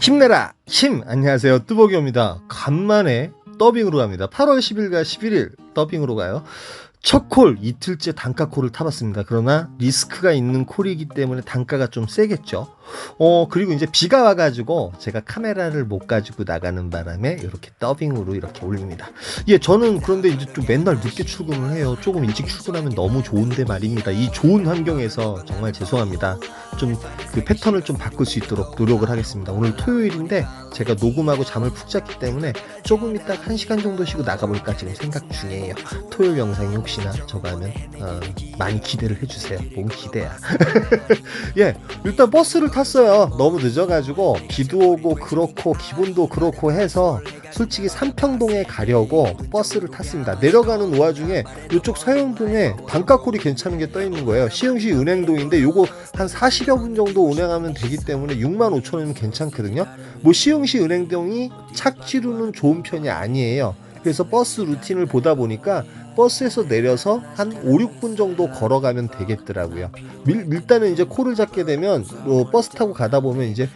힘내라. 힘. 안녕하세요. 뚜벅이입니다. 간만에 더빙으로 갑니다. 8월 10일과 11일 더빙으로 가요 첫 콜 이틀째 단가 콜을 타봤습니다. 그러나 리스크가 있는 콜이기 때문에 단가가 좀 세겠죠. 어 그리고 이제 비가 와가지고 제가 카메라를 못 가지고 나가는 바람에 이렇게 더빙으로 이렇게 올립니다. 예 저는 그런데 이제 좀 맨날 늦게 출근을 해요. 조금 일찍 출근하면 너무 좋은데 말입니다. 이 좋은 환경에서 정말 죄송합니다. 좀 그 패턴을 좀 바꿀 수 있도록 노력을 하겠습니다. 오늘 토요일인데 제가 녹음하고 잠을 푹 잤기 때문에 조금 이따 한 시간 정도 쉬고 나가볼까 지금 생각 중이에요. 토요일 영상이 혹시 나 저거 하면 어, 많이 기대를 해주세요. 뭔 기대야. 예, 일단 버스를 탔어요. 너무 늦어가지고 비도 오고 그렇고 기분도 그렇고 해서 솔직히 삼평동에 가려고 버스를 탔습니다. 내려가는 와중에 이쪽 서영동에 단가콜이 괜찮은 게 떠 있는 거예요. 시흥시 은행동인데 요거 한 40여 분 정도 운행하면 되기 때문에 6만 5천 원이면 괜찮거든요. 뭐 시흥시 은행동이 착지로는 좋은 편이 아니에요. 그래서 버스 루틴을 보다 보니까 버스에서 내려서 한 5, 6분 정도 걸어가면 되겠더라고요. 밀, 일단은 이제 코를 잡게 되면 뭐 버스 타고 가다 보면 이제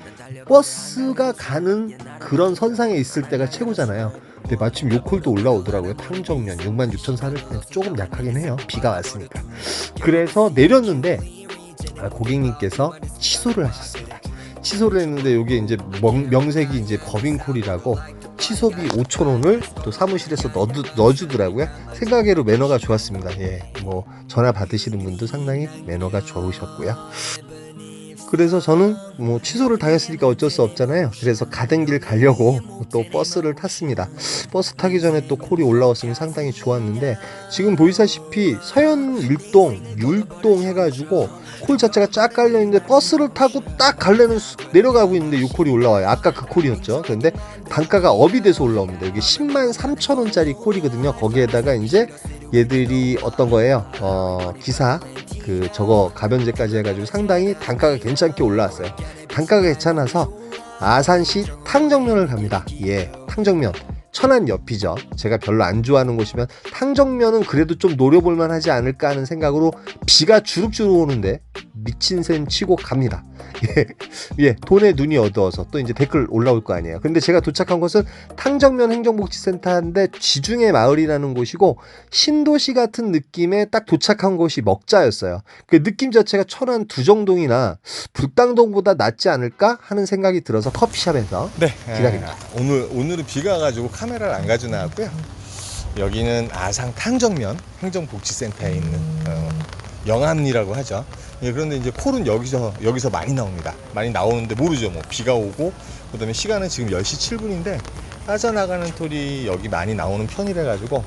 버스가 가는 그런 선상에 있을 때가 최고잖아요. 근데 마침 요 콜도 올라오더라고요. 탕정면 66,400원 조금 약하긴 해요. 비가 왔으니까. 그래서 내렸는데 아, 고객님께서 취소를 하셨습니다. 취소를 했는데 여기 이제 명, 명색이 이제 법인콜이라고 취소비 5천 원을 또 사무실에서 넣, 넣어 주더라고요. 생각외로 매너가 좋았습니다. 예, 뭐 전화 받으시는 분도 상당히 매너가 좋으셨고요. 그래서 저는 뭐 취소를 당했으니까 어쩔 수 없잖아요. 그래서 가던 길 가려고 또 버스를 탔습니다. 버스 타기 전에 또 콜이 올라왔으면 상당히 좋았는데 지금 보이사시피 서현 일동, 율동 해가지고 콜 자체가 쫙 깔려 있는데 버스를 타고 딱 갈래는 수- 내려가고 있는데 이 콜이 올라와요. 아까 그 콜이었죠. 그런데 단가가 업이 돼서 올라옵니다. 이게 10만 3천 원짜리 콜이거든요. 거기에다가 이제 얘들이 어떤 거예요? 어, 기사 그 저거 가변제까지 해가지고 상당히 단가가 괜찮 게 올라왔어요. 단가가 괜찮아서 아산시 탕정면을 갑니다. 예, 탕정면. 천안 옆이죠. 제가 별로 안 좋아하는 곳이면 탕정면은 그래도 좀 노려볼만 하지 않을까 하는 생각으로 비가 주룩주룩 오는데 미친 셈 치고 갑니다. 예, 예, 돈에 눈이 어두워서 또 이제 댓글 올라올 거 아니에요. 근데 제가 도착한 곳은 탕정면 행정복지센터인데 지중해 마을이라는 곳이고 신도시 같은 느낌의 딱 도착한 곳이 먹자였어요. 그 느낌 자체가 천안 두정동이나 불당동보다 낫지 않을까 하는 생각이 들어서 커피숍에서 네. 기다립니다. 아, 오늘 오늘은 비가 와가지고 카메라를 안 가져 나왔고요. 여기는 아상 탕정면 행정복지센터에 있는 어, 영암리라고 하죠. 예, 그런데 이제 콜은 여기서 여기서 많이 나옵니다. 많이 나오는데 모르죠. 뭐 비가 오고 그다음에 시간은 지금 10시 7분인데 빠져나가는 톨이 여기 많이 나오는 편이라 가지고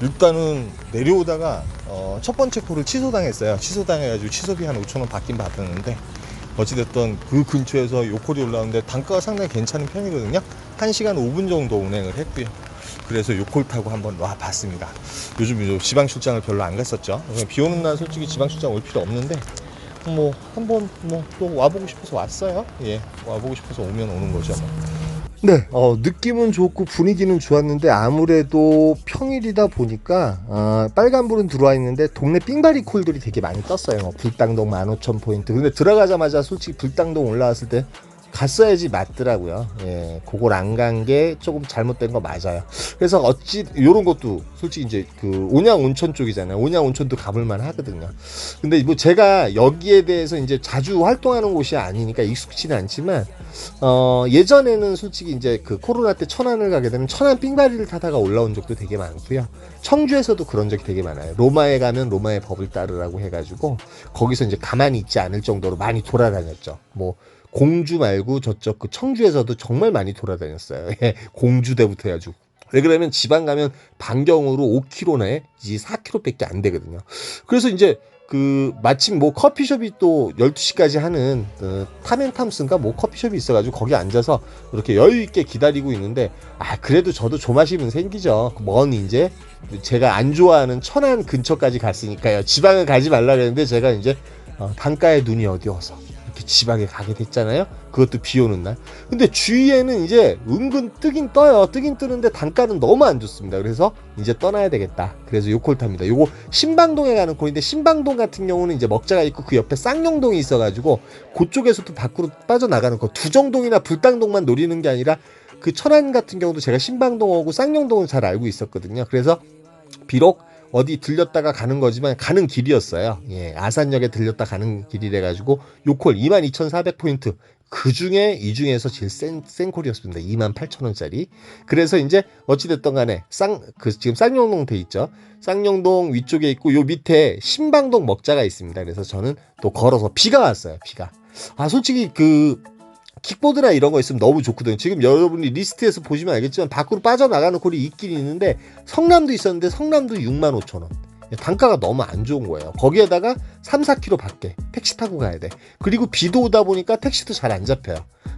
일단은 내려오다가 어, 첫 번째 콜을 취소당했어요. 취소당해가지고 취소비 한 5천 원 받긴 받았는데 어찌됐든 그 근처에서 요콜이 올라오는데 단가가 상당히 괜찮은 편이거든요. 1시간 5분 정도 운행을 했고요. 그래서 요콜 타고 한번 와 봤습니다. 요즘 요 지방 출장을 별로 안 갔었죠. 그냥 비 오는 날 솔직히 지방 출장 올 필요 없는데 뭐 한번 뭐 또 와보고 싶어서 왔어요. 예, 와보고 싶어서 오면 오는 거죠. 뭐. 네, 어, 느낌은 좋고 분위기는 좋았는데 아무래도 평일이다 보니까 어, 빨간불은 들어와 있는데 동네 삥바리 콜들이 되게 많이 떴어요. 뭐 불당동 15,000포인트. 근데 들어가자마자 솔직히 불당동 올라왔을 때 갔어야지 맞더라고요. 예, 그걸 안 간 게 조금 잘못된 거 맞아요. 그래서 어찌 요런 것도 솔직히 이제 그 온양 온천 쪽이잖아요. 온양 온천도 가볼만 하거든요. 근데 뭐 제가 여기에 대해서 이제 자주 활동하는 곳이 아니니까 익숙치는 않지만 어, 예전에는 솔직히 이제 그 코로나 때 천안을 가게 되면 천안 삥바리를 타다가 올라온 적도 되게 많고요. 청주에서도 그런 적이 되게 많아요. 로마에 가면 로마의 법을 따르라고 해가지고 거기서 이제 가만히 있지 않을 정도로 많이 돌아다녔죠. 뭐 공주 말고 저쪽 그 청주에서도 정말 많이 돌아다녔어요. 예, 공주대부터 해가지고. 왜 그러면 지방 가면 반경으로 5km나 이 4km밖에 안 되거든요. 그래서 이제 그 마침 뭐 커피숍이 또 12시까지 하는 어, 타멘탐스인가 뭐 커피숍이 있어가지고 거기 앉아서 이렇게 여유 있게 기다리고 있는데 아 그래도 저도 조마심은 생기죠. 먼 이제 제가 안 좋아하는 천안 근처까지 갔으니까요. 지방은 가지 말라 그랬는데 제가 이제 어, 단가에 눈이 어두워서 지방에 가게 됐잖아요. 그것도 비 오는 날. 근데 주위에는 이제 은근 뜨긴 떠요. 뜨긴 뜨는데 단가는 너무 안 좋습니다. 그래서 이제 떠나야 되겠다. 그래서 요콜 탑니다. 요거 신방동에 가는 콜인데 신방동 같은 경우는 이제 먹자가 있고 그 옆에 쌍용동이 있어가지고 그쪽에서도 밖으로 빠져나가는 거. 두정동이나 불당동만 노리는 게 아니라 그 천안 같은 경우도 제가 신방동하고 쌍용동을 잘 알고 있었거든요. 그래서 비록 어디 들렸다가 가는 거지만 가는 길이었어요. 예, 아산역에 들렸다 가는 길이래 가지고 요콜 22,400포인트. 그 중에 이 중에서 제일 센, 센 콜이었습니다. 28,000원짜리. 그래서 이제 어찌됐든 간에 쌍, 그 지금 쌍용동 돼 있죠. 쌍용동 위쪽에 있고 요 밑에 신방동 먹자가 있습니다. 그래서 저는 또 걸어서 비가 왔어요. 비가. 아, 솔직히 그 킥보드나 이런 거 있으면 너무 좋거든요. 지금 여러분이 리스트에서 보시면 알겠지만 밖으로 빠져나가는 콜이 있긴 있는데 성남도 있었는데 성남도 6만 5천 원. 단가가 너무 안 좋은 거예요. 거기에다가 3, 4km 밖에 택시 타고 가야 돼. 그리고 비도 오다 보니까 택시도 잘 안 잡혀요.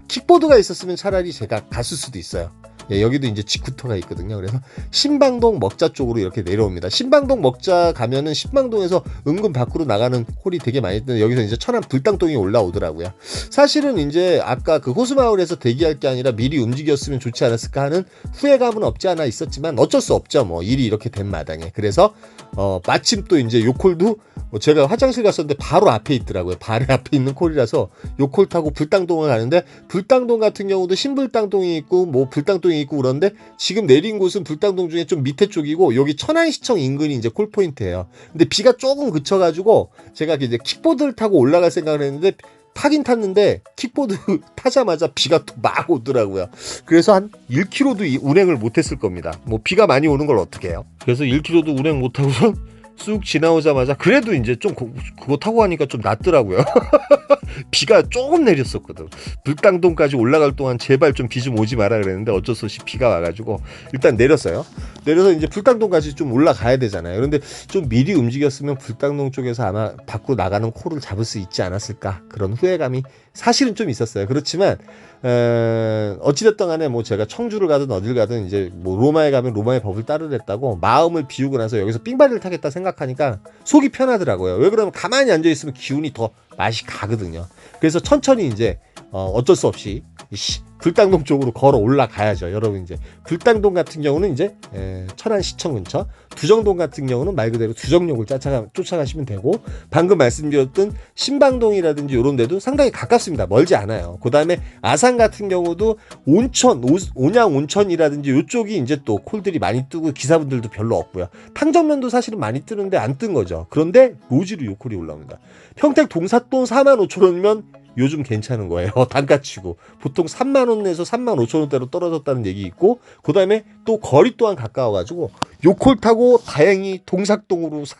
킥보드가 있었으면 차라리 제가 갔을 수도 있어요. 예, 여기도 이제 직구터가 있거든요. 그래서 신방동 먹자 쪽으로 이렇게 내려옵니다. 신방동 먹자 가면은 신방동에서 은근 밖으로 나가는 홀이 되게 많이 뜨는데 여기서 이제 천안 불당동이 올라오더라고요. 사실은 이제 아까 그 호수마을에서 대기할 게 아니라 미리 움직였으면 좋지 않았을까 하는 후회감은 없지 않아 있었지만 어쩔 수 없죠. 뭐 일이 이렇게 된 마당에. 그래서 어 마침 또 이제 요 콜도 뭐 제가 화장실 갔었는데 바로 앞에 있더라고요. 바로 앞에 있는 콜이라서 요콜 타고 불당동을 가는데 불당동 같은 경우도 신불당동이 있고 뭐 불당동이 있고 그런데 지금 내린 곳은 불당동 중에 좀 밑에 쪽이고 여기 천안시청 인근이 이제 콜 포인트예요. 근데 비가 조금 그쳐가지고 제가 이제 킥보드를 타고 올라갈 생각을 했는데 타긴 탔는데 킥보드 타자마자 비가 또 막 오더라고요. 그래서 한 1km도 운행을 못했을 겁니다. 뭐 비가 많이 오는 걸 어떻게 해요? 그래서 1km도 운행 못하고서 쑥 지나오자마자 그래도 이제 좀 그, 그거 타고 가니까 좀 낫더라고요. 비가 조금 내렸었거든. 불당동까지 올라갈 동안 제발 좀 비 좀 오지 마라 그랬는데 어쩔 수 없이 비가 와가지고 일단 내렸어요. 내려서 이제 불당동까지 좀 올라가야 되잖아요. 그런데 좀 미리 움직였으면 불당동 쪽에서 아마 밖으로 나가는 코를 잡을 수 있지 않았을까 그런 후회감이 사실은 좀 있었어요. 그렇지만 에, 어찌됐든 간에 뭐 제가 청주를 가든 어딜 가든 이제 뭐 로마에 가면 로마의 법을 따르랬다고 마음을 비우고 나서 여기서 삥바리를 타겠다 생각하니까 속이 편하더라고요. 왜 그러면 가만히 앉아 있으면 기운이 더 맛이 가거든요. 그래서 천천히 이제 어, 어쩔 수 없이 이 불당동 쪽으로 걸어 올라가야죠. 여러분 이제 불당동 같은 경우는 이제 에, 천안 시청 근처, 두정동 같은 경우는 말 그대로 두정역을 쫓아가, 쫓아가시면 되고 방금 말씀드렸던 신방동이라든지 이런 데도 상당히 가깝습니다. 멀지 않아요. 그 다음에 아산 같은 경우도 온천, 오, 온양 온천이라든지 이쪽이 이제 또 콜들이 많이 뜨고 기사분들도 별로 없고요. 탕정면도 사실은 많이 뜨는데 안 뜬 거죠. 그런데 로지로 요 콜이 올라옵니다. 평택 동사돈 4만 5천 원이면 요즘 괜찮은 거예요. 단가치고 보통 3만 원 내서 3만 5천 원대로 떨어졌다는 얘기 있고 그 다음에 또 거리 또한 가까워가지고 요콜 타고 다행히 동삭동으로 사-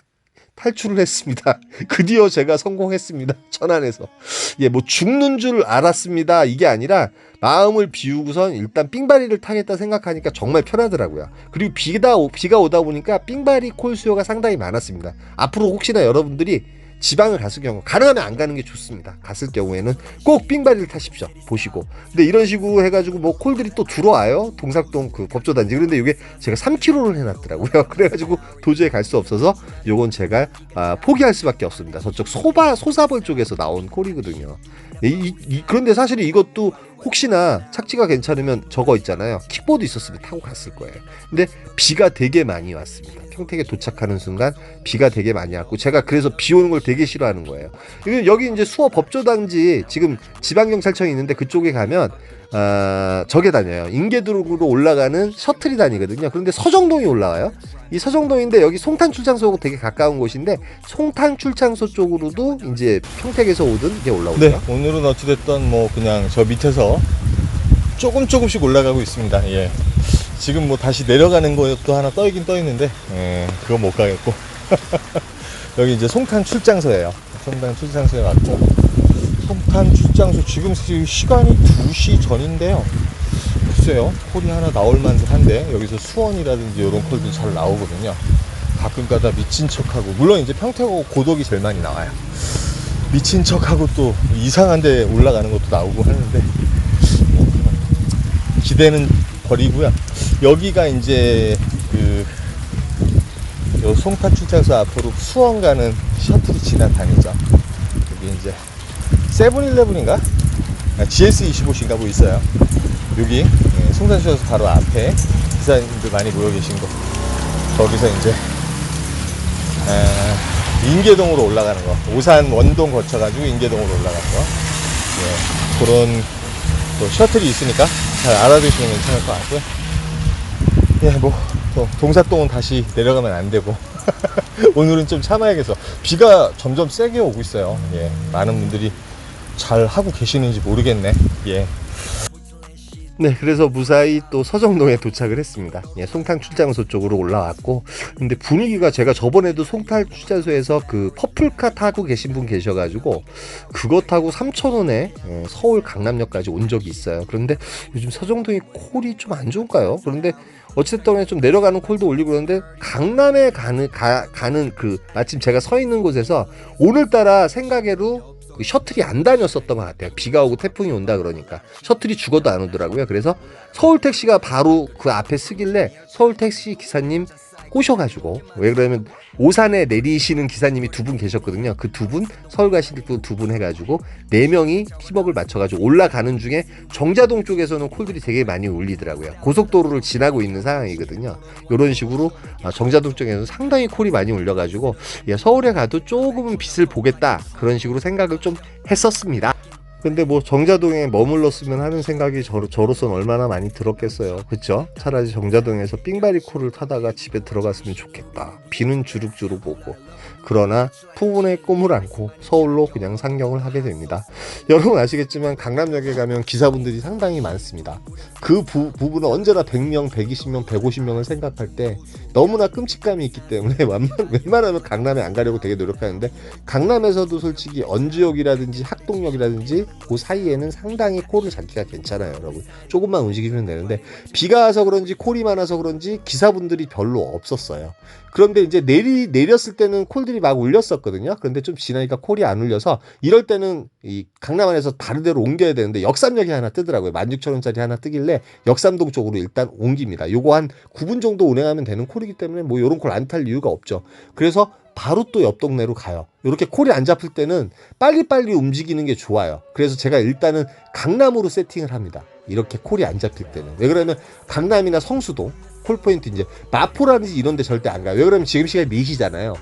탈출을 했습니다. 드디어 제가 성공했습니다. 천안에서. 예, 뭐 죽는 줄 알았습니다. 이게 아니라 마음을 비우고선 일단 삥바리를 타겠다 생각하니까 정말 편하더라고요. 그리고 비가, 오- 비가 오다 보니까 삥바리 콜 수요가 상당히 많았습니다. 앞으로 혹시나 여러분들이 지방을 갔을 경우 가능하면 안 가는 게 좋습니다. 갔을 경우에는 꼭 삥바리를 타십시오. 보시고. 근데 이런 식으로 해가지고 뭐 콜들이 또 들어와요. 동삭동 그 법조단지. 그런데 이게 제가 3km를 해놨더라고요. 그래가지고 도저히 갈 수 없어서 요건 제가 아, 포기할 수밖에 없습니다. 저쪽 소바 소사벌 쪽에서 나온 콜이거든요. 이, 이- 이- 그런데 사실 이것도 혹시나 착지가 괜찮으면 저거 있잖아요. 킥보드 있었으면 타고 갔을 거예요. 근데 비가 되게 많이 왔습니다. 평택에 도착하는 순간 비가 되게 많이 왔고 제가 그래서 비 오는 걸 되게 싫어하는 거예요. 여기 이제 수어 법조단지 지금 지방경찰청이 있는데 그쪽에 가면 아, 저게 다녀요. 인계도로로 올라가는 셔틀이 다니거든요. 그런데 서정동이 올라와요. 이 서정동인데 여기 송탄 출장소하고 되게 가까운 곳인데 송탄 출장소 쪽으로도 이제 평택에서 오든 이게 올라오죠. 네, 오늘은 어찌됐든 뭐 그냥 저 밑에서 조금 조금씩 올라가고 있습니다. 예. 지금 뭐 다시 내려가는 것도 하나 떠있긴 떠있는데, 예, 그거 못 가겠고. 여기 이제 송탄 출장소예요. 송탄 출장소에 왔고, 송탄 출장소 지금 시- 시간이 2시 전인데요. 글쎄요, 콜이 하나 나올 만한데, 여기서 수원이라든지 이런 콜도 잘 나오거든요. 가끔 가다 미친 척하고, 물론 이제 평택하고 고덕이 제일 많이 나와요. 미친 척하고 또 이상한 데 올라가는 것도 나오고 하는데 기대는 버리고요. 여기가 이제 그요 송파 출장소 앞으로 수원 가는 셔틀이 지나다니죠. 여기 이제 세븐일레븐인가? 아, GS25인가 뭐. 여기 예, 송산시에서 바로 앞에 기사님들 많이 모여 계신 거. 거기서 이제 아, 인계동으로 올라가는 거. 오산 원동 거쳐가지고 인계동으로 올라가는 거. 예, 그런 또 셔틀이 있으니까 잘 알아두시면 괜찮을 것 같고요. 예, 뭐, 또 동사동은 다시 내려가면 안 되고. 오늘은 좀 참아야겠어. 비가 점점 세게 오고 있어요. 예, 많은 분들이 잘 하고 계시는지 모르겠네. 예. 네, 그래서 무사히 또 서정동에 도착을 했습니다. 예, 송탄 출장소 쪽으로 올라왔고, 근데 분위기가 제가 저번에도 송탄 출장소에서 그 퍼플카 타고 계신 분 계셔가지고, 그거 타고 3,000원에 예, 서울 강남역까지 온 적이 있어요. 그런데 요즘 서정동이 콜이 좀 안 좋을까요? 그런데 어쨌든 좀 내려가는 콜도 올리고 그러는데 강남에 가는 가, 가는 그 마침 제가 서 있는 곳에서 오늘따라 생각외로 그 셔틀이 안 다녔었던 것 같아요. 비가 오고 태풍이 온다 그러니까 셔틀이 죽어도 안 오더라고요. 그래서 서울 택시가 바로 그 앞에 쓰길래 서울 택시 기사님 꼬셔가지고 왜 그러면 오산에 내리시는 기사님이 두 분 계셨거든요. 그 두 분 서울 가실 분 두 분 해가지고 네 명이 팀워크를 맞춰가지고 올라가는 중에 정자동 쪽에서는 콜들이 되게 많이 울리더라고요. 고속도로를 지나고 있는 상황이거든요. 이런 식으로 아, 정자동 쪽에서는 상당히 콜이 많이 울려가지고 예, 서울에 가도 조금은 빛을 보겠다 그런 식으로 생각을 좀 했었습니다. 근데 뭐 정자동에 머물렀으면 하는 생각이 저, 저로서는 얼마나 많이 들었겠어요. 그쵸? 차라리 정자동에서 삥바리 콜을 타다가 집에 들어갔으면 좋겠다. 비는 주룩주룩 오고. 그러나 부분의 꿈을 안고 서울로 그냥 상경을 하게 됩니다. 여러분 아시겠지만 강남역에 가면 기사분들이 상당히 많습니다. 그 부, 부분은 언제나 100명, 120명, 150명을 생각할 때 너무나 끔찍감이 있기 때문에 웬만- 웬만하면 강남에 안 가려고 되게 노력하는데 강남에서도 솔직히 언주역이라든지 학동역이라든지 그 사이에는 상당히 콜을 잡기가 괜찮아요 여러분 조금만 움직이면 되는데 비가 와서 그런지 콜이 많아서 그런지 기사분들이 별로 없었어요 그런데 이제 내리 내렸을 때는 콜들이 막 울렸었거든요 그런데 좀 지나니까 콜이 안 울려서 이럴 때는 이 강남 안에서 다른 데로 옮겨야 되는데 역삼역이 하나 뜨더라고요 16,000원짜리 하나 뜨길래 역삼동 쪽으로 일단 옮깁니다 요거 한 9분 정도 운행하면 되는 콜이기 때문에 뭐 요런 콜 안 탈 이유가 없죠 그래서 바로 또 옆 동네로 가요. 이렇게 콜이 안 잡힐 때는 빨리빨리 움직이는 게 좋아요. 그래서 제가 일단은 강남으로 세팅을 합니다. 이렇게 콜이 안 잡힐 때는. 왜 그러면 강남이나 성수도 콜포인트 이제 마포라든지 이런 데 절대 안 가요. 왜 그러면 지금 시간이 4시잖아요.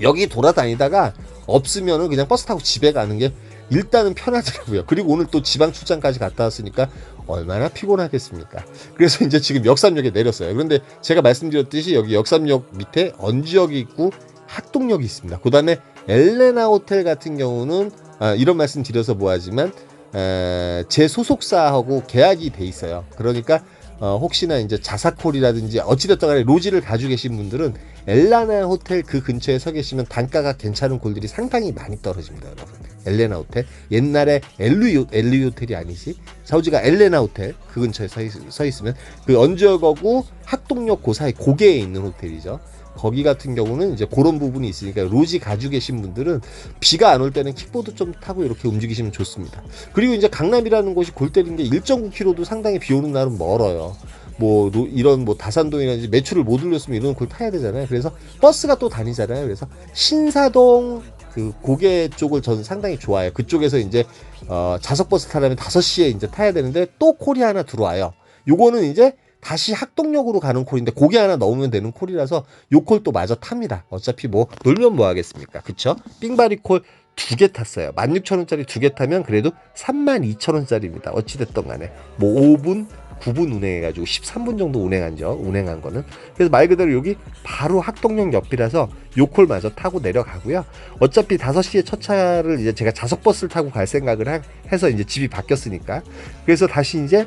여기 돌아다니다가 없으면은 그냥 버스 타고 집에 가는 게 일단은 편하더라고요. 그리고 오늘 또 지방 출장까지 갔다 왔으니까 얼마나 피곤하겠습니까? 그래서 이제 지금 역삼역에 내렸어요. 그런데 제가 말씀드렸듯이 여기 역삼역 밑에 언지역이 있고 학동역이 있습니다. 그 다음에 엘레나 호텔 같은 경우는 아, 이런 말씀 드려서 뭐하지만 에, 제 소속사하고 계약이 돼 있어요. 그러니까 어, 혹시나 이제 자사콜이라든지 어찌됐든 간에 로지를 가지고 계신 분들은 엘레나 호텔 그 근처에 서 계시면 단가가 괜찮은 골들이 상당히 많이 떨어집니다, 여러분. 엘레나 호텔 옛날에 엘루 엘루 호텔이 아니지 사우지가 엘레나 호텔 그 근처에 서, 있, 서 있으면 그 언저거구 학동역 그 사이 고개에 있는 호텔이죠. 거기 같은 경우는 이제 그런 부분이 있으니까 로지 가지고 계신 분들은 비가 안 올 때는 킥보드 좀 타고 이렇게 움직이시면 좋습니다. 그리고 이제 강남이라는 곳이 골 때리는 게 1.9km도 상당히 비 오는 날은 멀어요. 뭐 로- 이런 뭐 다산동이라든지 매출을 못 올렸으면 이런 걸 타야 되잖아요. 그래서 버스가 또 다니잖아요. 그래서 신사동 그 고개 쪽을 저는 상당히 좋아해요. 그쪽에서 이제 어 자석 버스 타려면 5시에 이제 타야 되는데 또 콜이 하나 들어와요. 요거는 이제 다시 학동역으로 가는 콜인데 고개 하나 넣으면 되는 콜이라서 요 콜 또 마저 탑니다. 어차피 뭐 놀면 뭐 하겠습니까? 그쵸? 삥바리 콜 두 개 탔어요. 16,000원짜리 두 개 타면 그래도 32,000원짜리입니다. 어찌됐든 간에. 뭐 5분, 9분 운행해가지고 13분 정도 운행한죠. 운행한 거는. 그래서 말 그대로 여기 바로 학동역 옆이라서 요콜 마저 타고 내려가고요. 어차피 5시에 첫 차를 이제 제가 자석버스를 타고 갈 생각을 하- 해서 이제 집이 바뀌었으니까. 그래서 다시 이제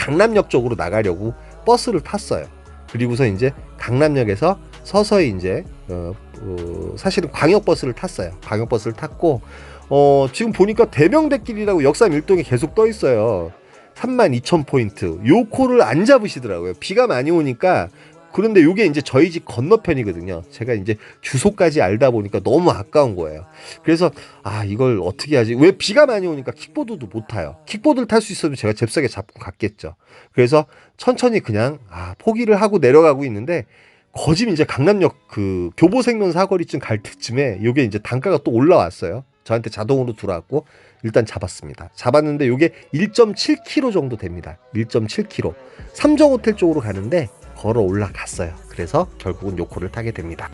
강남역 쪽으로 나가려고 버스를 탔어요. 그리고서 이제 강남역에서 서서히 이제 어, 어, 사실은 광역버스를 탔어요. 광역버스를 탔고 어, 지금 보니까 대명대길이라고 역삼 일동에 계속 떠 있어요. 32,000포인트. 요 코를 안 잡으시더라고요. 비가 많이 오니까 그런데 요게 이제 저희 집 건너편이거든요. 제가 이제 주소까지 알다 보니까 너무 아까운 거예요. 그래서 아 이걸 어떻게 하지? 왜 비가 많이 오니까 킥보드도 못 타요. 킥보드를 탈 수 있으면 제가 잽싸게 잡고 갔겠죠. 그래서 천천히 그냥 아 포기를 하고 내려가고 있는데 거짐 이제 강남역 그 교보생명 사거리쯤 갈 때쯤에 요게 이제 단가가 또 올라왔어요. 저한테 자동으로 들어왔고 일단 잡았습니다. 잡았는데 이게 1.7km 정도 됩니다. 1.7km. 삼정 호텔 쪽으로 가는데 걸어 올라갔어요. 그래서 결국은 요코를 타게 됩니다.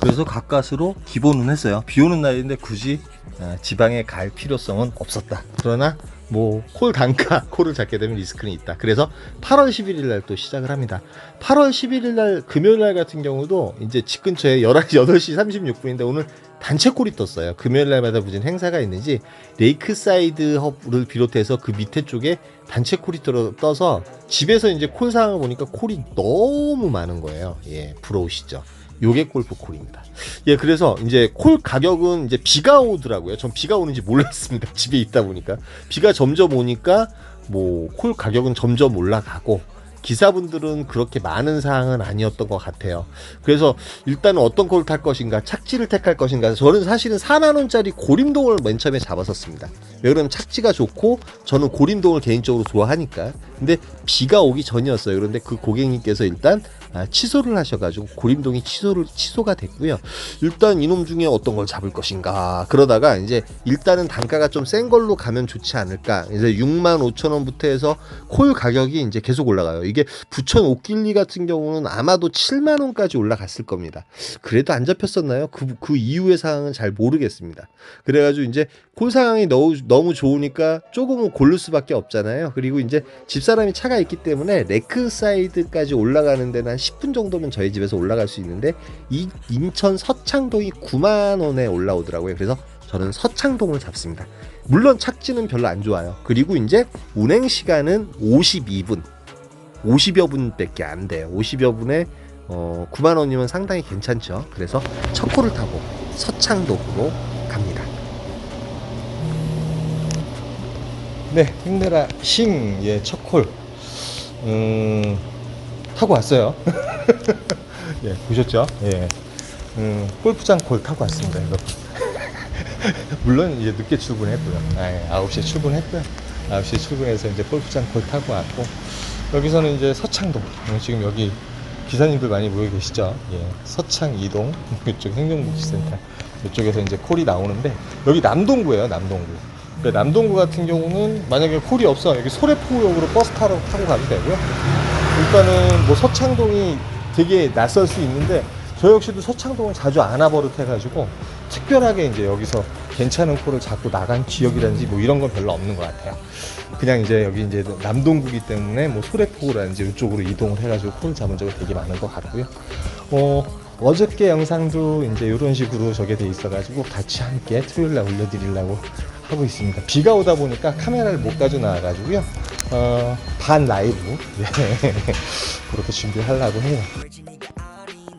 그래서 가까스로 기본은 했어요. 비 오는 날인데 굳이 아, 지방에 갈 필요성은 없었다. 그러나 뭐 콜 단가 콜을 잡게 되면 리스크는 있다. 그래서 8월 11일 날 또 시작을 합니다. 8월 11일 날 금요일 날 같은 경우도 이제 집 근처에 11시 8시 36분인데 오늘 단체 콜이 떴어요. 금요일 날마다 무슨 행사가 있는지 레이크사이드 헙을 비롯해서 그 밑에 쪽에 단체 콜이 떠- 떠서 집에서 이제 콜 상황을 보니까 콜이 너무 많은 거예요. 예, 부러우시죠? 요게 골프 콜입니다. 예, 그래서 이제 콜 가격은 이제 비가 오더라고요. 전 비가 오는지 몰랐습니다. 집에 있다 보니까. 비가 점점 오니까 뭐 콜 가격은 점점 올라가고 기사분들은 그렇게 많은 사항은 아니었던 것 같아요. 그래서 일단은 어떤 콜을 탈 것인가, 착지를 택할 것인가. 저는 사실은 4만 원짜리 고림동을 맨 처음에 잡았었습니다. 왜 그러면 착지가 좋고 저는 고림동을 개인적으로 좋아하니까. 근데 비가 오기 전이었어요. 그런데 그 고객님께서 일단 아, 취소를 하셔가지고 고림동이 취소를 취소가 됐고요. 일단 이놈 중에 어떤 걸 잡을 것인가 그러다가 이제 일단은 단가가 좀 센 걸로 가면 좋지 않을까. 이제 6만 5천 원부터 해서 콜 가격이 이제 계속 올라가요. 이게 부천 옥길리 같은 경우는 아마도 7만 원까지 올라갔을 겁니다. 그래도 안 잡혔었나요? 그, 그 이후의 상황은 잘 모르겠습니다. 그래가지고 이제 콜 상황이 너무, 너무 좋으니까 조금은 고를 수밖에 없잖아요. 그리고 이제 집사람이 차가 있기 때문에 레크 사이드까지 올라가는 데는 한 10분 정도면 저희 집에서 올라갈 수 있는데 이 인천 서창동이 9만 원에 올라오더라고요. 그래서 저는 서창동을 잡습니다. 물론 착지는 별로 안 좋아요. 그리고 이제 운행 시간은 52분. 50여 분밖에 안 돼요. 50여 분에 어, 9만 원이면 상당히 괜찮죠. 그래서 첫 코를 타고 서창동으로 갑니다. 네, 힘내라 싱, 예, 첫 콜. 음, 타고 왔어요. 예, 보셨죠? 예. 음, 골프장 콜 타고 왔습니다, 여러분. 물론 이제 늦게 출근했고요. 아, 예, 9시에 출근했고요. 9시에 출근해서 이제 골프장 콜 타고 왔고, 여기서는 이제 서창동. 어, 지금 여기 기사님들 많이 모여 계시죠? 예. 서창 이동, 이쪽 행정복지센터. 이쪽에서 이제 콜이 나오는데, 여기 남동구예요, 남동구. 그 남동구 같은 경우는 만약에 콜이 없어 여기 소래포역으로 버스 타러 타고 가도 되고요. 일단은 뭐 서창동이 되게 낯설 수 있는데 저 역시도 서창동을 자주 안 와버릇 해가지고 특별하게 이제 여기서 괜찮은 콜을 잡고 나간 지역이라든지 뭐 이런 건 별로 없는 것 같아요. 그냥 이제 여기 이제 남동구기 때문에 뭐 소래포라든지 이쪽으로 이동을 해가지고 콜을 잡은 적이 되게 많은 것 같고요. 어, 어저께 영상도 이제 이런 식으로 저게 돼 있어가지고 같이 함께 토요일 날 올려드리려고 하고 있습니다. 비가 오다 보니까 카메라를 못 가져 나와가지고요. 어, 반 라이브 예. 그렇게 준비하려고 해요.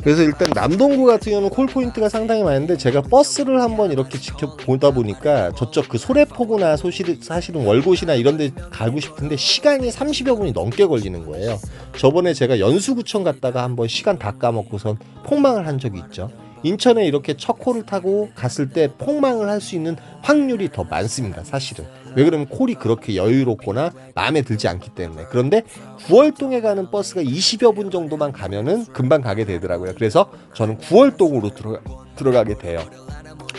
그래서 일단 남동구 같은 경우는 콜 포인트가 상당히 많은데 제가 버스를 한번 이렇게 지켜보다 보니까 저쪽 그 소래포구나 소실, 사실은 월곶이나 이런 데 가고 싶은데 시간이 30여 분이 넘게 걸리는 거예요. 저번에 제가 연수구청 갔다가 한번 시간 다 까먹고선 폭망을 한 적이 있죠. 인천에 이렇게 첫 콜을 타고 갔을 때 폭망을 할 수 있는 확률이 더 많습니다. 사실은. 왜 그러면 콜이 그렇게 여유롭거나 마음에 들지 않기 때문에. 그런데 9월동에 가는 버스가 20여 분 정도만 가면은 금방 가게 되더라고요. 그래서 저는 9월동으로 들어가, 들어가게 돼요.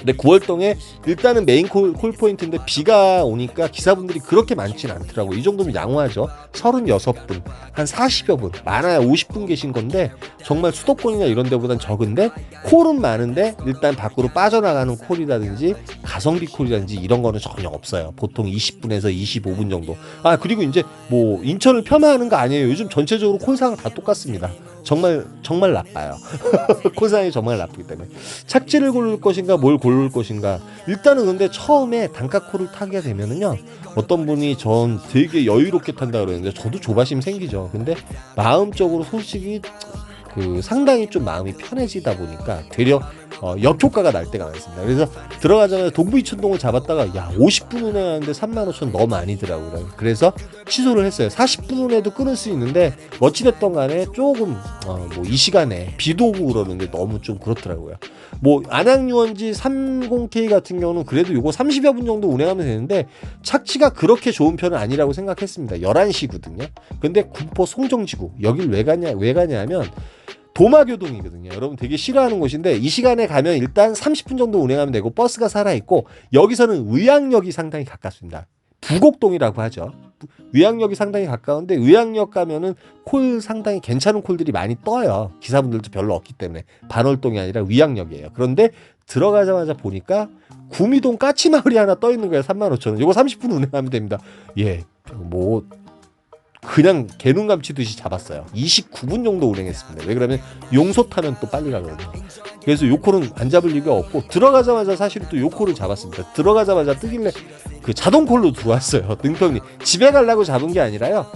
근데 9월동에 일단은 메인 콜, 콜 포인트인데 비가 오니까 기사분들이 그렇게 많지는 않더라고요. 이 정도면 양호하죠. 36분, 한 40여 분, 많아야 50분 계신 건데 정말 수도권이나 이런 데보단 적은데 콜은 많은데 일단 밖으로 빠져나가는 콜이라든지 가성비 콜이라든지 이런 거는 전혀 없어요. 보통 20분에서 25분 정도. 아 그리고 이제 뭐 인천을 폄하하는 거 아니에요. 요즘 전체적으로 콜상은 다 똑같습니다. 정말 정말 나빠요. 콜상이 정말 나쁘기 때문에 착지를 고를 것인가 뭘 고를 것인가 일단은 근데 처음에 단가 콜을 타게 되면은요 어떤 분이 전 되게 여유롭게 탄다 그러는데 저도 조바심 생기죠. 근데 마음적으로 솔직히 그 상당히 좀 마음이 편해지다 보니까 되려 어, 역효과가 날 때가 많습니다. 그래서 들어가자마자 동부이천동을 잡았다가 야 50분 운행하는데 3만 5천 너무 아니더라고요. 그래서 취소를 했어요. 40분 운행도 끊을 수 있는데 어찌됐던 간에 조금 어, 뭐이 시간에 비도 오고 그러는데 너무 좀 그렇더라고요. 뭐 안양유원지 30K 같은 경우는 그래도 요거 30여 분 정도 운행하면 되는데 착지가 그렇게 좋은 편은 아니라고 생각했습니다. 11시거든요. 근데 군포 송정지구 여길 왜 가냐 왜 가냐면 도마교동이거든요. 여러분 되게 싫어하는 곳인데 이 시간에 가면 일단 30분 정도 운행하면 되고 버스가 살아 있고 여기서는 의학역이 상당히 가깝습니다. 부곡동이라고 하죠. 의학역이 상당히 가까운데 의학역 가면은 콜 상당히 괜찮은 콜들이 많이 떠요. 기사분들도 별로 없기 때문에 반월동이 아니라 의학역이에요. 그런데 들어가자마자 보니까 구미동 까치마을이 하나 떠 있는 거예요. 35,000원. 이거 30분 운행하면 됩니다. 예. 뭐 그냥 개눈 감치듯이 잡았어요. 29분 정도 운행했습니다. 왜 그러면 용소 타면 또 빨리 가거든요. 그래서 요콜은 안 잡을 리가 없고 들어가자마자 사실 또 요콜을 잡았습니다. 들어가자마자 뜨길래 그 자동 콜로 들어왔어요. 능평리 집에 가려고 잡은 게 아니라요.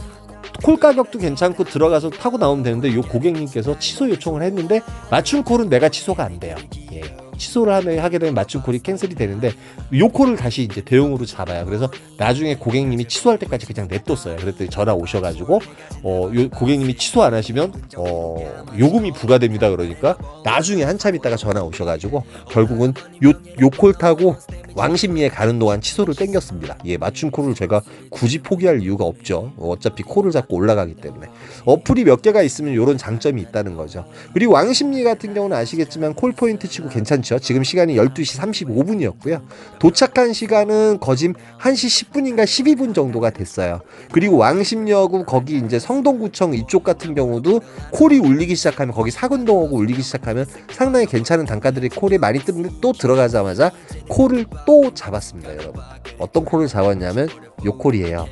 콜 가격도 괜찮고 들어가서 타고 나오면 되는데 요 고객님께서 취소 요청을 했는데 맞춤 콜은 내가 취소가 안 돼요. 예. 취소를 하면 하게 되면 맞춤 콜이 캔슬이 되는데 요 콜을 다시 이제 대용으로 잡아요. 그래서 나중에 고객님이 취소할 때까지 그냥 냅뒀어요. 그랬더니 전화 오셔가지고 어, 요 고객님이 취소 안 하시면 어, 요금이 부과됩니다. 그러니까 나중에 한참 있다가 전화 오셔가지고 결국은 요 요 콜 타고 왕십리에 가는 동안 취소를 땡겼습니다. 예, 맞춤 콜을 제가 굳이 포기할 이유가 없죠. 어차피 콜을 잡고 올라가기 때문에 어플이 몇 개가 있으면 이런 장점이 있다는 거죠. 그리고 왕십리 같은 경우는 아시겠지만 콜 포인트 치고 괜찮죠. 지금 시간이 12시 35분이었고요. 도착한 시간은 거짐 1시 10분인가 12분 정도가 됐어요. 그리고 왕십리하고 거기 이제 성동구청 이쪽 같은 경우도 콜이 울리기 시작하면 거기 사근동하고 울리기 시작하면 상당히 괜찮은 단가들이 콜에 많이 뜨는데 또 들어가자마자 콜을 또 잡았습니다, 여러분. 어떤 콜을 잡았냐면 요 콜이에요.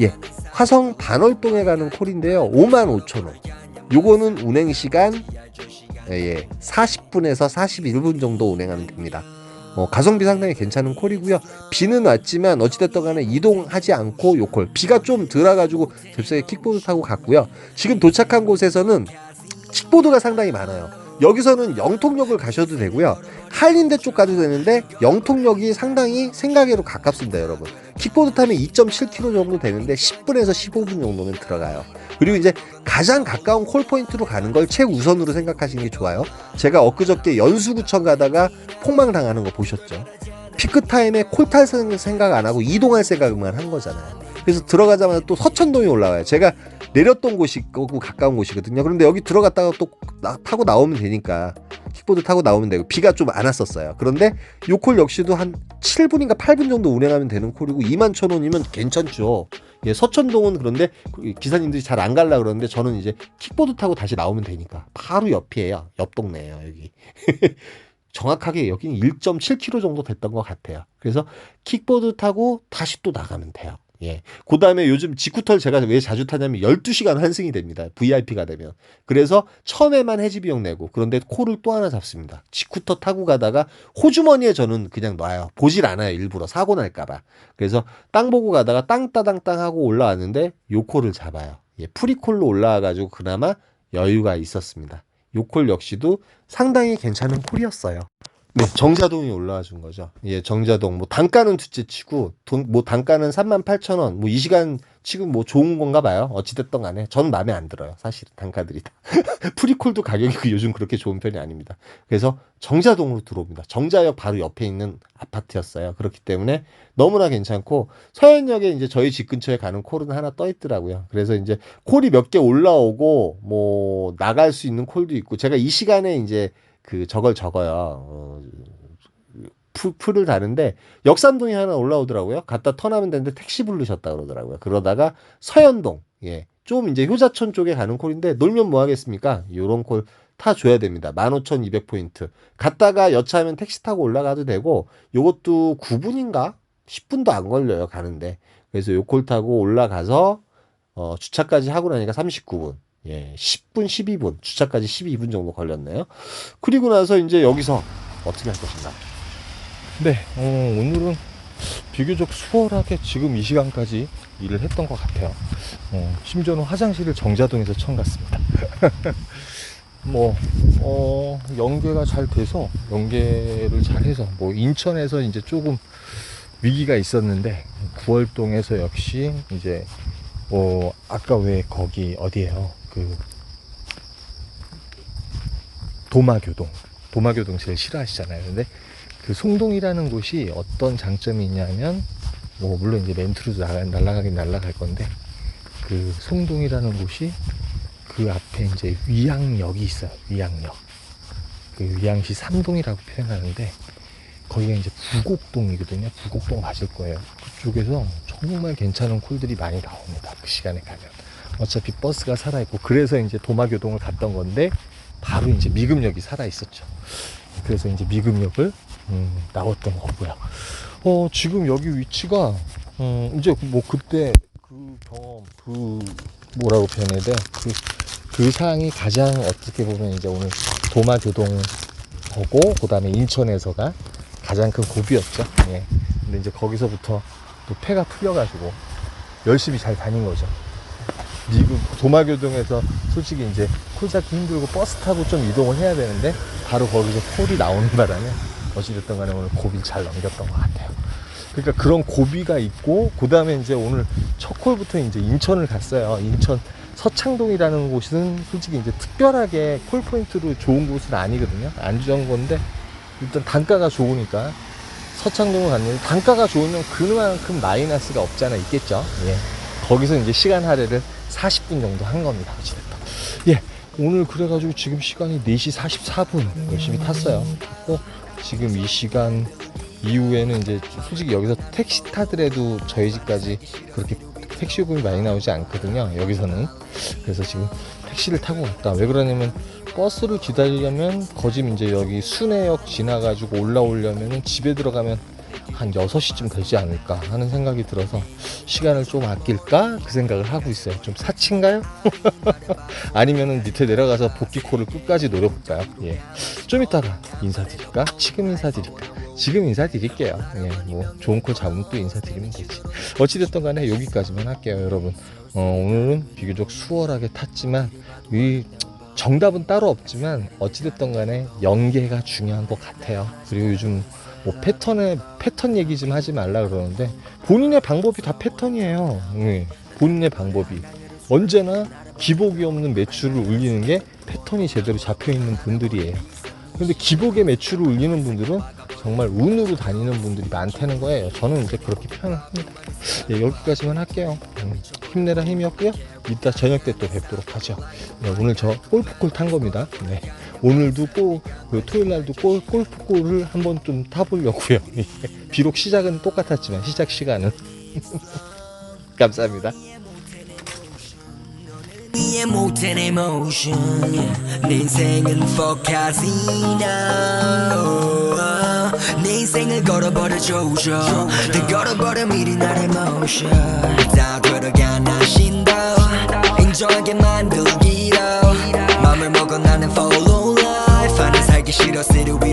예. 화성 반월동에 가는 콜인데요. 5만 5천 원. 요거는 운행 시간 예, 40분에서 41분 정도 운행하면 됩니다. 어, 가성비 상당히 괜찮은 콜이고요. 비는 왔지만 어찌됐든 간에 이동하지 않고 요 콜. 비가 좀 들어가지고 잽싸게 킥보드 타고 갔고요. 지금 도착한 곳에서는 킥보드가 상당히 많아요. 여기서는 영통역을 가셔도 되고요. 한림대 쪽 가도 되는데 영통역이 상당히 생각외로 가깝습니다, 여러분. 킥보드 타면 2.7km 정도 되는데 10분에서 15분 정도면 들어가요. 그리고 이제 가장 가까운 콜 포인트로 가는 걸 최우선으로 생각하시는 게 좋아요. 제가 엊그저께 연수구청 가다가 폭망 당하는 거 보셨죠? 피크 타임에 콜탈 생각 안 하고 이동할 생각만 한 거잖아요. 그래서 들어가자마자 또 서천동이 올라와요. 제가 내렸던 곳이 거고 가까운 곳이거든요. 그런데 여기 들어갔다가 또 나- 타고 나오면 되니까 킥보드 타고 나오면 되고 비가 좀 안 왔었어요. 그런데 요 콜 역시도 한 7분인가 8분 정도 운행하면 되는 콜이고 2만 천 원이면 괜찮죠. 예, 서천동은 그런데 그 기사님들이 잘 안 갈라 그러는데 저는 이제 킥보드 타고 다시 나오면 되니까 바로 옆이에요. 옆 동네예요, 여기. 정확하게 여기는 1.7km 정도 됐던 것 같아요. 그래서 킥보드 타고 다시 또 나가면 돼요. 예. 그 다음에 요즘 직구터를 제가 왜 자주 타냐면 12시간 환승이 됩니다. VIP가 되면. 그래서 처음에만 해지 비용 내고, 그런데 코를 또 하나 잡습니다. 직구터 타고 가다가 호주머니에 저는 그냥 놔요. 보질 않아요. 일부러. 사고 날까봐. 그래서 땅 보고 가다가 땅따당땅 하고 올라왔는데 요 코를 잡아요. 예. 프리콜로 올라와가지고 그나마 여유가 있었습니다. 요 콜 역시도 상당히 괜찮은 콜이었어요. 네, 정자동이 올라와 준 거죠. 예, 정자동. 뭐 단가는 둘째 치고 돈, 뭐 단가는 38,000원. 뭐 이 시간 지금 뭐 좋은 건가 봐요. 어찌 됐든 간에 전 마음에 안 들어요. 사실 단가들이 다. 프리콜도 가격이 그 요즘 그렇게 좋은 편이 아닙니다. 그래서 정자동으로 들어옵니다. 정자역 바로 옆에 있는 아파트였어요. 그렇기 때문에 너무나 괜찮고 서현역에 이제 저희 집 근처에 가는 콜은 하나 떠 있더라고요. 그래서 이제 콜이 몇 개 올라오고 뭐 나갈 수 있는 콜도 있고 제가 이 시간에 이제 그 저걸 적어요. 어, 풀, 풀을 다는데 역삼동이 하나 올라오더라고요. 갖다 턴하면 되는데 택시 부르셨다 그러더라고요. 그러다가 서현동, 예, 좀 이제 효자촌 쪽에 가는 콜인데 놀면 뭐 하겠습니까? 요런 콜 타줘야 됩니다. 15,200포인트. 갔다가 여차하면 택시 타고 올라가도 되고 요것도 9분인가? 10분도 안 걸려요, 가는데. 그래서 요 콜 타고 올라가서 어, 주차까지 하고 나니까 39분. 예, 10분, 12분. 주차까지 12분 정도 걸렸네요. 그리고 나서 이제 여기서 어떻게 할 것인가? 네, 어, 오늘은 비교적 수월하게 지금 이 시간까지 일을 했던 것 같아요. 어, 심지어는 화장실을 정자동에서 처음 갔습니다. 뭐, 어, 연계가 잘 돼서, 연계를 잘 해서, 뭐, 인천에서 이제 조금 위기가 있었는데, 구월동에서 역시 이제, 어, 아까 왜 거기 어디에요? 그, 도마교동. 도마교동 제일 싫어하시잖아요. 근데 그 송동이라는 곳이 어떤 장점이 있냐면 뭐 물론 이제 멘트로도 날아- 날아가긴 날아갈 건데 그 송동이라는 곳이 그그 앞에 이제 위양역이 있어요. 위양역. 그 위양시 삼동이라고 표현하는데 거기가 이제 부곡동이거든요. 부곡동 맞을 거예요. 그쪽에서 정말 괜찮은 콜들이 많이 나옵니다. 그 시간에 가면. 어차피 버스가 살아있고 그래서 이제 도마교동을 갔던 건데 바로 이제 미금역이 살아있었죠. 그래서 이제 미금역을 음, 나왔던 거고요. 어, 지금 여기 위치가 음, 이제 뭐 그때 그 경험 그 뭐라고 표현해야 돼? 그, 그 상이 가장 어떻게 보면 이제 오늘 도마교동하고 그 다음에 인천에서가 가장 큰 고비였죠. 예. 근데 이제 거기서부터 또 폐가 풀려가지고 열심히 잘 다닌 거죠. 미국 도마교동에서 솔직히 이제 콜 잡기 힘들고 버스 타고 좀 이동을 해야 되는데 바로 거기서 콜이 나오는 바람에 어찌됐든 간에 오늘 고비를 잘 넘겼던 것 같아요. 그러니까 그런 고비가 있고 그 다음에 이제 오늘 첫 콜부터 이제 인천을 갔어요. 인천 서창동이라는 곳은 솔직히 이제 특별하게 콜 포인트로 좋은 곳은 아니거든요. 안 좋은 건데 일단 단가가 좋으니까 서창동을 갔는데 단가가 좋으면 그만큼 마이너스가 없잖아 있겠죠. 예. 거기서 이제 시간 할애를 40분 정도 한 겁니다. 어찌됐든. 예. 오늘 그래가지고 지금 시간이 4시 44분 열심히 탔어요. 어, 지금 이 시간 이후에는 이제 솔직히 여기서 택시 타더라도 저희 집까지 그렇게 택시 요금이 많이 나오지 않거든요. 여기서는. 그래서 지금 택시를 타고 갔다. 왜 그러냐면 버스를 기다리려면 거짐 이제 여기 순회역 지나가지고 올라오려면 집에 들어가면 한 6시쯤 되지 않을까 하는 생각이 들어서 시간을 좀 아낄까 그 생각을 하고 있어요. 좀 사치인가요? 아니면은 밑에 내려가서 복귀코를 끝까지 노려볼까요? 예. 좀 이따가 인사드릴까? 지금 인사드릴까? 지금 인사드릴게요. 예, 뭐 좋은 코 잡으면 또 인사드리면 되지. 어찌됐든 간에 여기까지만 할게요, 여러분. 어, 오늘은 비교적 수월하게 탔지만 이 정답은 따로 없지만 어찌됐든 간에 연계가 중요한 것 같아요. 그리고 요즘 뭐 패턴에 패턴 얘기 좀 하지 말라 그러는데 본인의 방법이 다 패턴이에요. 예, 본인의 방법이 언제나 기복이 없는 매출을 올리는 게 패턴이 제대로 잡혀 있는 분들이에요. 근데 기복의 매출을 올리는 분들은 정말 운으로 다니는 분들이 많다는 거예요. 저는 이제 그렇게 표현을 합니다. 예, 여기까지만 할게요. 음, 힘내라 힘이었고요. 이따 저녁 때 또 뵙도록 하죠. 네, 오늘 저 골프골 탄 겁니다. 네. 오늘도 꼭 토요일 날도 골, 골프골을 한번 좀 타보려고요. 예. 비록 시작은 똑같았지만 시작 시간은. 감사합니다. 내 인생을 걸어버려 조져 다 걸어버려 미리 날 emotion. 다 걸어가 나 신도 인정하게 만들기로 맘을 먹어 나는 follow. the shit I said it, we